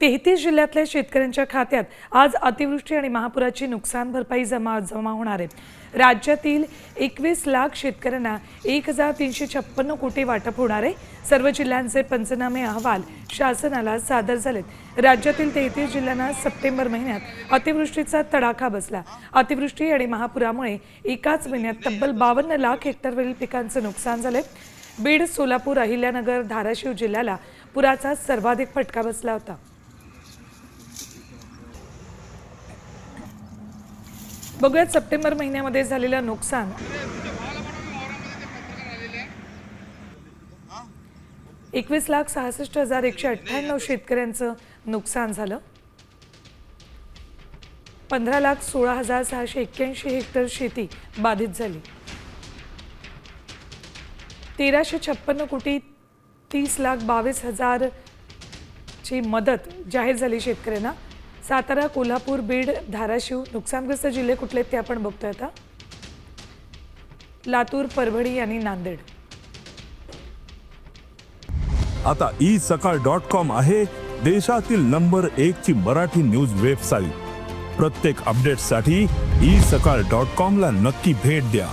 तेहतीस जिल्ह्यातल्या शेतकऱ्यांच्या खात्यात आज अतिवृष्टी आणि महापुराची नुकसान भरपाई जमा जमा होणार आहे. राज्यातील एकवीस लाख शेतकऱ्यांना एक हजार तीनशे छप्पन्न कोटी वाटप होणार आहे. सर्व जिल्ह्यांचे पंचनामे अहवाल शासनाला सादर झालेत. राज्यातील तेहतीस जिल्ह्यांना सप्टेंबर महिन्यात अतिवृष्टीचा तडाखा बसला. अतिवृष्टी आणि महापुरामुळे एकाच महिन्यात तब्बल बावन्न लाख हेक्टरवरील पिकांचं नुकसान झालंय. बीड सोलापूर अहिल्यानगर धाराशिव जिल्ह्याला पुराचा सर्वाधिक फटका बसला होता. बघूयात सप्टेंबर महिन्यामध्ये झालेलं नुकसान. एकवीस लाख सहासष्ट हजार एकशे अठ्ठ्याण्णव शेतकऱ्यांचं नुकसान झालं. पंधरा लाख सोळा हजार सहाशे एक्क्याऐंशी हेक्टर शेती बाधित झाली. तेराशे छप्पन्न कोटी तीस लाख बावीस हजार ची मदत जाहीर झाली शेतकऱ्यांना. सातारा कोल्हापूर बीड धाराशिव नुकसानग्रस्त जिल्हे कुठले आहेत ते आपण बघतोय आता. लातूर परभणी आणि नांदेड. आता ई सकाळ डॉट कॉम आहे देशातील नंबर एक ची मराठी न्यूज वेबसाईट. प्रत्येक अपडेटसाठी ई सकाळ डॉट कॉम ला नक्की भेट द्या.